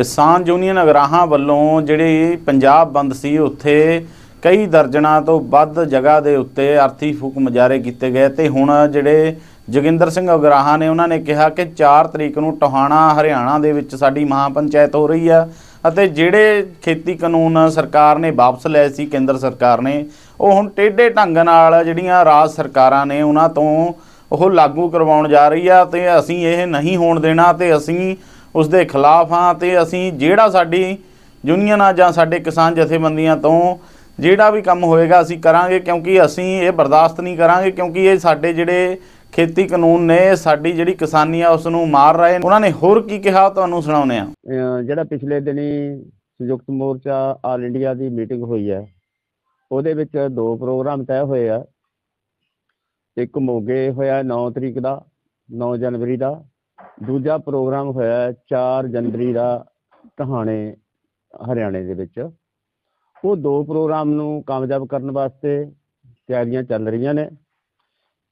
ਕਿਸਾਨ ਯੂਨੀਅਨ ਅਗਰਾਹਾਂ ਵੱਲੋਂ ਜਿਹੜੀ ਪੰਜਾਬ ਬੰਦ ਸੀ, ਉੱਥੇ ਕਈ ਦਰਜਨਾਂ ਤੋਂ ਵੱਧ ਜਗ੍ਹਾ ਦੇ ਉੱਤੇ ਅਰਥੀ ਫੂਕ ਮੁਜ਼ਾਹਰੇ ਕੀਤੇ ਗਏ ਤੇ ਹੁਣ ਜਿਹੜੇ ਜੋਗਿੰਦਰ ਸਿੰਘ ਅਗਰਾਹਾਂ ਨੇ, ਉਹਨਾਂ ਨੇ ਕਿਹਾ ਕਿ 4 ਤਰੀਕ ਨੂੰ ਟੋਹਾਣਾ ਹਰਿਆਣਾ ਦੇ ਵਿੱਚ ਸਾਡੀ ਮਹਾਪੰਚਾਇਤ ਹੋ ਰਹੀ ਆ ਅਤੇ ਜਿਹੜੇ ਖੇਤੀ ਕਾਨੂੰਨ ਸਰਕਾਰ ਨੇ ਵਾਪਸ ਲਏ ਸੀ, ਕੇਂਦਰ ਸਰਕਾਰ ਨੇ, ਉਹ ਹੁਣ ਟੇਢੇ ਢੰਗ ਨਾਲ ਜਿਹੜੀਆਂ ਰਾਜ ਸਰਕਾਰਾਂ ਨੇ, ਉਹਨਾਂ ਤੋਂ ਉਹ ਲਾਗੂ ਕਰਵਾਉਣ ਜਾ ਰਹੀ ਆ ਤੇ ਅਸੀਂ ਇਹ ਨਹੀਂ ਹੋਣ ਦੇਣਾ ਤੇ ਅਸੀਂ ਉਸ ਦੇ ਖਿਲਾਫ ਹਾਂ ਤੇ ਅਸੀਂ ਜਿਹੜਾ ਸਾਡੀ ਯੂਨੀਅਨ ਆ ਜਾਂ ਸਾਡੇ ਕਿਸਾਨ ਜਥੇਬੰਦੀਆਂ ਤੋਂ ਜਿਹੜਾ ਵੀ ਕੰਮ ਹੋਏਗਾ ਅਸੀਂ ਕਰਾਂਗੇ ਕਿਉਂਕਿ ਅਸੀਂ ਇਹ ਬਰਦਾਸ਼ਤ ਨਹੀਂ ਕਰਾਂਗੇ ਕਿਉਂਕਿ ਇਹ ਸਾਡੇ ਜਿਹੜੇ ਖੇਤੀ ਕਾਨੂੰਨ ਨੇ, ਸਾਡੀ ਜਿਹੜੀ ਕਿਸਾਨੀ ਆ ਉਸ ਨੂੰ ਮਾਰ ਰਹੇ ਉਹਨਾਂ ਨੇ ਹੋਰ ਕੀ ਕਿਹਾ ਤੁਹਾਨੂੰ ਸੁਣਾਉਂਦੇ ਆ ਜਿਹੜਾ ਪਿਛਲੇ ਦਿਨੀ ਸੰਯੁਕਤ ਮੋਰਚਾ ਆਲ ਇੰਡੀਆ ਦੀ ਮੀਟਿੰਗ ਹੋਈ ਹੈ, ਉਹਦੇ ਵਿੱਚ ਦੋ ਪ੍ਰੋਗਰਾਮ ਤੈਅ ਹੋਏ ਆ। ਇੱਕ ਮੋਗੇ ਹੋਇਆ 9 ਤਰੀਕ ਦਾ 9 ਜਨਵਰੀ ਦਾ ਦੂਜਾ ਪ੍ਰੋਗਰਾਮ ਹੋਇਆ 4 ਜਨਵਰੀ ਦਾ ਟਹਾਣੇ ਹਰਿਆਣੇ ਦੇ ਵਿੱਚ। ਉਹ ਦੋ ਪ੍ਰੋਗਰਾਮ ਨੂੰ ਕਾਮਯਾਬ ਕਰਨ ਵਾਸਤੇ ਤਿਆਰੀਆਂ ਚੱਲ ਰਹੀਆਂ ਨੇ।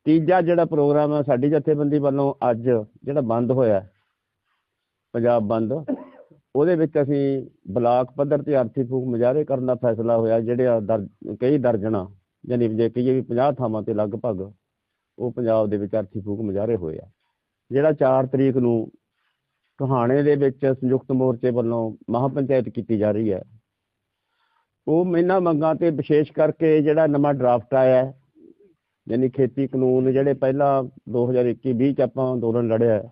ਤੀਜਾ ਜਿਹੜਾ ਪ੍ਰੋਗਰਾਮ ਹੈ, ਸਾਡੀ ਜਥੇਬੰਦੀ ਵੱਲੋਂ ਅੱਜ ਜਿਹੜਾ ਬੰਦ ਹੋਇਆ ਪੰਜਾਬ ਬੰਦ, ਉਹਦੇ ਵਿੱਚ ਅਸੀਂ ਬਲਾਕ ਪੱਧਰ ਤੇ ਆਰਥਿਕ ਫੂਕ ਮੁਜ਼ਾਹਰੇ ਕਰਨ ਦਾ ਫੈਸਲਾ ਹੋਇਆ, ਜਿਹੜੇ ਕਈ ਦਰਜਣਾ ਯਾਨੀ ਜੇ ਕਹੀਏ ਵੀ 50 ਥਾਵਾਂ ਤੇ ਲਗਭਗ ਉਹ ਪੰਜਾਬ ਦੇ ਵਿੱਚ ਆਰਥਿਕ ਫੂਕ ਮੁਜ਼ਾਹਰੇ ਹੋਏ ਆ। ਜਿਹੜਾ 4 ਤਰੀਕ ਨੂੰ ਕਹਾਣੇ ਦੇ ਵਿੱਚ ਸੰਯੁਕਤ ਮੋਰਚੇ ਵੱਲੋਂ ਮਹਾਪੰਚਾਇਤ ਕੀਤੀ ਜਾ ਰਹੀ ਹੈ ਉਹ ਇਹਨਾਂ ਮੰਗਾਂ ਤੇ ਵਿਸ਼ੇਸ਼ ਕਰਕੇ ਜਿਹੜਾ ਨਵਾਂ ਡਰਾਫਟ ਆਇਆ ਹੈ, ਯਾਨੀ ਖੇਤੀ ਕਾਨੂੰਨ ਜਿਹੜੇ ਪਹਿਲਾਂ 2021-20 ਚ ਆਪਾਂ ਅੰਦੋਲਨ ਲੜਿਆ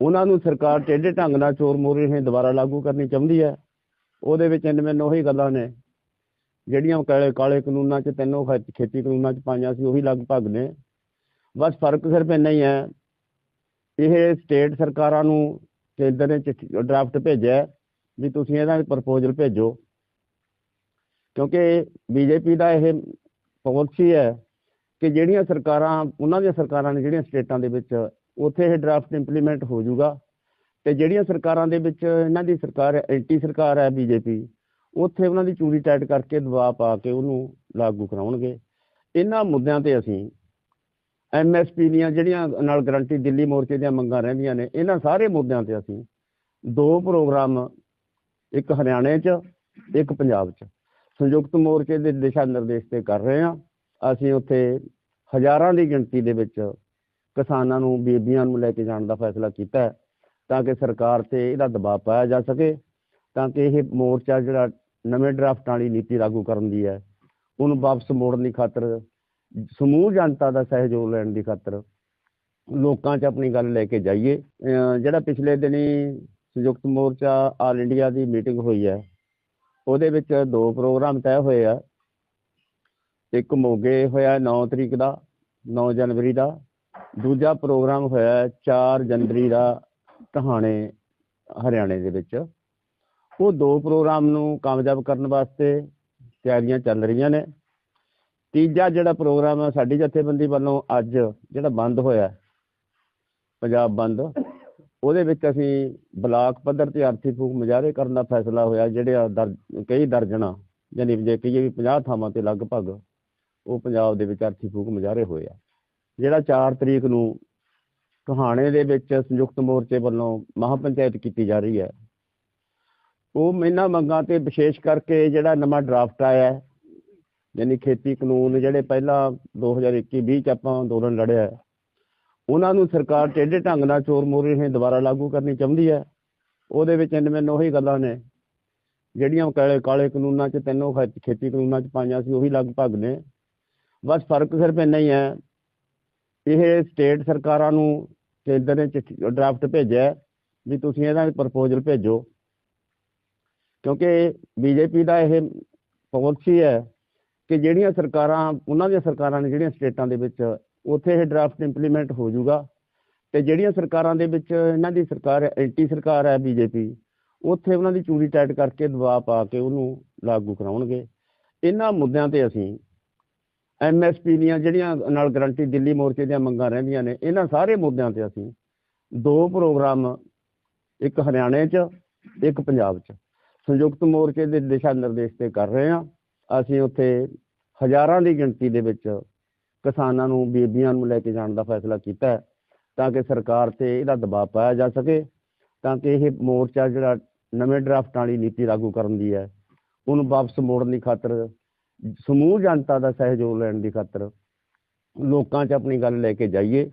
ਉਹਨਾਂ ਨੂੰ ਸਰਕਾਰ ਟੇਢੇ ਢੰਗ ਨਾਲ ਚੋਰ ਮੋਰੀ ਨੇ ਦੁਬਾਰਾ ਲਾਗੂ ਕਰਨੀ ਚਾਹੁੰਦੀ ਹੈ ਉਹਦੇ ਵਿੱਚ ਮੈਨੂੰ ਉਹੀ ਗੱਲਾਂ ਨੇ ਜਿਹੜੀਆਂ ਕਾਲੇ ਕਾਲੇ ਕਾਨੂੰਨਾਂ 'ਚ ਤੈਨੂੰ ਖੇਤੀ ਕਾਨੂੰਨਾਂ 'ਚ ਪਾਈਆਂ ਸੀ ਉਹੀ ਲਗਭਗ ਨੇ ਬਸ ਫ਼ਰਕ ਸਿਰਫ ਇੰਨਾ ਹੀ ਹੈ ਇਹ ਸਟੇਟ ਸਰਕਾਰਾਂ ਨੂੰ ਕੇਂਦਰ ਨੇ ਚਿੱਠੀ ਡਰਾਫਟ ਭੇਜਿਆ ਵੀ ਤੁਸੀਂ ਇਹਦਾ ਪ੍ਰਪੋਜ਼ਲ ਭੇਜੋ। ਕਿਉਂਕਿ ਬੀਜੇਪੀ ਦਾ ਇਹ ਪਾਲਿਸੀ ਹੈ ਕਿ ਜਿਹੜੀਆਂ ਸਰਕਾਰਾਂ, ਉਹਨਾਂ ਦੀਆਂ ਸਰਕਾਰਾਂ ਨੇ ਜਿਹੜੀਆਂ ਸਟੇਟਾਂ ਦੇ ਵਿੱਚ ਉੱਥੇ ਇਹ ਡਰਾਫਟ ਇੰਪਲੀਮੈਂਟ ਹੋ ਜਾਊਗਾ ਤੇ ਜਿਹੜੀਆਂ ਸਰਕਾਰਾਂ ਦੇ ਵਿੱਚ ਇਹਨਾਂ ਦੀ ਸਰਕਾਰ ਐਂਟੀ ਸਰਕਾਰ ਹੈ ਬੀਜੇਪੀ, ਉੱਥੇ ਉਹਨਾਂ ਦੀ ਚੂੜੀ ਟਾਈਟ ਕਰਕੇ ਦਬਾਅ ਪਾ ਕੇ ਉਹਨੂੰ ਲਾਗੂ ਕਰਾਉਣਗੇ। ਇਹਨਾਂ ਮੁੱਦਿਆਂ ਤੇ ਅਸੀਂ ਐਮਐਸਪੀ ਦੀਆਂ ਜਿਹੜੀਆਂ ਨਾਲ ਗਰੰਟੀ ਦਿੱਲੀ ਮੋਰਚੇ ਦੀਆਂ ਮੰਗਾਂ ਰਹਿੰਦੀਆਂ ਨੇ, ਇਹਨਾਂ ਸਾਰੇ ਮੁੱਦਿਆਂ ਤੇ ਅਸੀਂ ਦੋ ਪ੍ਰੋਗਰਾਮ, ਇੱਕ ਹਰਿਆਣੇ 'ਚ, ਇੱਕ ਪੰਜਾਬ 'ਚ। ਸੰਯੁਕਤ ਮੋਰਚੇ ਦੇ ਦਿਸ਼ਾ ਨਿਰਦੇਸ਼ ਤੇ ਕਰ ਰਹੇ ਹਾਂ। ਅਸੀਂ ਉੱਥੇ ਹਜ਼ਾਰਾਂ ਦੀ ਗਿਣਤੀ ਦੇ ਵਿੱਚ ਕਿਸਾਨਾਂ ਨੂੰ, ਬੀਬੀਆਂ ਨੂੰ ਲੈ ਕੇ ਜਾਣ ਦਾ ਫੈਸਲਾ ਕੀਤਾ ਤਾਂ ਕਿ ਸਰਕਾਰ ਤੇ ਇਹਦਾ ਦਬਾਅ ਪਾਇਆ ਜਾ ਸਕੇ, ਤਾਂ ਕਿ ਇਹ ਮੋਰਚਾ ਜਿਹੜਾ ਨਵੇਂ ਡਰਾਫਟ ਵਾਲੀ ਨੀਤੀ ਲਾਗੂ ਕਰਨ ਦੀ ਹੈ, ਉਹਨੂੰ ਵਾਪਸ ਮੋੜਨ ਦੀ ਖਾਤਰ ਸਮੂਹ ਜਨਤਾ ਦਾ ਸਹਿਯੋਗ ਲੈਣ ਦੀ ਖਾਤਰ ਲੋਕਾਂ 'ਚ ਆਪਣੀ ਗੱਲ ਲੈ ਕੇ ਜਾਈਏ। ਜਿਹੜਾ ਪਿਛਲੇ ਦਿਨੀ ਸੰਯੁਕਤ ਮੋਰਚਾ ਆਲ ਇੰਡੀਆ ਦੀ ਮੀਟਿੰਗ ਹੋਈ ਹੈ, ਉਹਦੇ ਵਿੱਚ ਦੋ ਪ੍ਰੋਗਰਾਮ ਤੈਅ ਹੋਏ ਆ। ਇੱਕ ਮੋਗੇ ਹੋਇਆ 9 ਤਰੀਕ ਦਾ 9 ਜਨਵਰੀ ਦਾ। ਦੂਜਾ ਪ੍ਰੋਗਰਾਮ ਹੋਇਆ 4 ਜਨਵਰੀ ਦਾ ਟਹਾਣੇ ਹਰਿਆਣੇ ਦੇ ਵਿੱਚ। ਉਹ ਦੋ ਪ੍ਰੋਗਰਾਮ ਨੂੰ ਕਾਮਯਾਬ ਕਰਨ ਵਾਸਤੇ ਤਿਆਰੀਆਂ ਚੱਲ ਰਹੀਆਂ ਨੇ। ਤੀਜਾ ਜਿਹੜਾ ਪ੍ਰੋਗਰਾਮ ਹੈ ਸਾਡੀ ਜਥੇਬੰਦੀ ਵੱਲੋਂ ਅੱਜ ਜਿਹੜਾ ਬੰਦ ਹੋਇਆ ਪੰਜਾਬ ਬੰਦ ਉਹਦੇ ਵਿੱਚ ਅਸੀਂ ਬਲਾਕ ਪੱਧਰ ਤੇ ਆਰਥਿਕ ਫੂਕ ਮੁਜ਼ਾਹਰੇ ਕਰਨ ਦਾ ਫੈਸਲਾ ਹੋਇਆ ਜਿਹੜੇ ਆ ਦਰ- ਕਈ ਦਰਜਣਾ ਯਾਨੀ ਜੇ ਕਹੀਏ ਵੀ 50 ਥਾਵਾਂ ਤੇ ਲਗਭਗ ਉਹ ਪੰਜਾਬ ਦੇ ਵਿੱਚ ਆਰਥਿਕ ਫੂਕ ਮੁਜ਼ਾਹਰੇ ਹੋਏ ਆ। ਜਿਹੜਾ 4 ਤਰੀਕ ਨੂੰ ਕਹਾਣੇ ਦੇ ਵਿੱਚ ਸੰਯੁਕਤ ਮੋਰਚੇ ਵੱਲੋਂ ਮਹਾਪੰਚਾਇਤ ਕੀਤੀ ਜਾ ਰਹੀ ਹੈ ਉਹ ਇਹਨਾਂ ਮੰਗਾਂ ਤੇ ਵਿਸ਼ੇਸ਼ ਕਰਕੇ ਜਿਹੜਾ ਨਵਾਂ ਡਰਾਫਟ ਆਇਆ ਹੈ, ਯਾਨੀ ਖੇਤੀ ਕਾਨੂੰਨ ਜਿਹੜੇ ਪਹਿਲਾਂ 2021-20 ਚ ਆਪਾਂ ਅੰਦੋਲਨ ਲੜਿਆ ਉਹਨਾਂ ਨੂੰ ਸਰਕਾਰ ਟੇਢੇ ਢੰਗ ਨਾਲ ਚੋਰ ਮੋਰੀ ਨੇ ਦੁਬਾਰਾ ਲਾਗੂ ਕਰਨੀ ਚਾਹੁੰਦੀ ਹੈ। ਉਹਦੇ ਵਿੱਚ ਮੈਨੂੰ ਉਹੀ ਗੱਲਾਂ ਨੇ, ਜਿਹੜੀਆਂ ਕਾਲੇ ਕਾਲੇ ਕਾਨੂੰਨਾਂ 'ਚ ਤੈਨੂੰ ਖੇ- ਖੇਤੀ ਕਾਨੂੰਨਾਂ 'ਚ ਪਾਈਆਂ ਸੀ, ਉਹੀ ਲਗਭਗ ਨੇ। ਬਸ ਫ਼ਰਕ ਸਿਰਫ ਇੰਨਾ ਹੀ ਹੈ, ਇਹ ਸਟੇਟ ਸਰਕਾਰਾਂ ਨੂੰ ਕੇਂਦਰ ਨੇ ਚਿੱਠੀ, ਡਰਾਫਟ ਭੇਜਿਆ ਵੀ ਤੁਸੀਂ ਇਹਦਾ ਪ੍ਰਪੋਜ਼ਲ ਭੇਜੋ। ਕਿਉਂਕਿ ਬੀਜੇਪੀ ਦਾ ਇਹ ਪਾਲਿਸੀ ਹੈ ਕਿ ਜਿਹੜੀਆਂ ਸਰਕਾਰਾਂ, ਉਹਨਾਂ ਦੀਆਂ ਸਰਕਾਰਾਂ ਨੇ ਜਿਹੜੀਆਂ ਸਟੇਟਾਂ ਦੇ ਵਿੱਚ, ਉੱਥੇ ਇਹ ਡਰਾਫਟ ਇੰਪਲੀਮੈਂਟ ਹੋ ਜਾਊਗਾ। ਤੇ ਜਿਹੜੀਆਂ ਸਰਕਾਰਾਂ ਦੇ ਵਿੱਚ, ਇਹਨਾਂ ਦੀ ਸਰਕਾਰ ਐਂਟੀ ਸਰਕਾਰ ਹੈ ਬੀਜੇਪੀ, ਉੱਥੇ ਉਹਨਾਂ ਦੀ ਚੂੜੀ ਟਾਈਟ ਕਰਕੇ ਦਬਾਅ ਪਾ ਕੇ ਉਹਨੂੰ ਲਾਗੂ ਕਰਾਉਣਗੇ। ਇਹਨਾਂ ਮੁੱਦਿਆਂ ਤੇ ਅਸੀਂ ਐਮਐਸਪੀ ਦੀਆਂ ਜਿਹੜੀਆਂ ਨਾਲ ਗਰੰਟੀ ਦਿੱਲੀ ਮੋਰਚੇ ਦੀਆਂ ਮੰਗਾਂ ਰਹਿੰਦੀਆਂ ਨੇ, ਇਹਨਾਂ ਸਾਰੇ ਮੁੱਦਿਆਂ ਤੇ ਅਸੀਂ ਦੋ ਪ੍ਰੋਗਰਾਮ, ਇੱਕ ਹਰਿਆਣੇ 'ਚ, ਇੱਕ ਪੰਜਾਬ 'ਚ ਸੰਯੁਕਤ ਮੋਰਚੇ ਦੇ ਦਿਸ਼ਾ ਨਿਰਦੇਸ਼ ਤੇ ਕਰ ਰਹੇ ਹਾਂ। ਅਸੀਂ ਉੱਥੇ ਹਜ਼ਾਰਾਂ ਦੀ ਗਿਣਤੀ ਦੇ ਵਿੱਚ ਕਿਸਾਨਾਂ ਨੂੰ, ਬੀਬੀਆਂ ਨੂੰ ਲੈ ਕੇ ਜਾਣ ਦਾ ਫੈਸਲਾ ਕੀਤਾ ਤਾਂ ਕਿ ਸਰਕਾਰ ਤੇ ਇਹਦਾ ਦਬਾਅ ਪਾਇਆ ਜਾ ਸਕੇ, ਤਾਂ ਕਿ ਇਹ ਮੋਰਚਾ ਜਿਹੜਾ ਨਵੇਂ ਡਰਾਫਟ ਵਾਲੀ ਨੀਤੀ ਲਾਗੂ ਕਰਨ ਦੀ ਹੈ, ਉਹਨੂੰ ਵਾਪਸ ਮੋੜਨ ਦੀ ਖਾਤਰ, ਸਮੂਹ ਜਨਤਾ ਦਾ ਸਹਿਯੋਗ ਲੈਣ ਦੀ ਖਾਤਰ ਲੋਕਾਂ 'ਚ ਆਪਣੀ ਗੱਲ ਲੈ ਕੇ ਜਾਈਏ।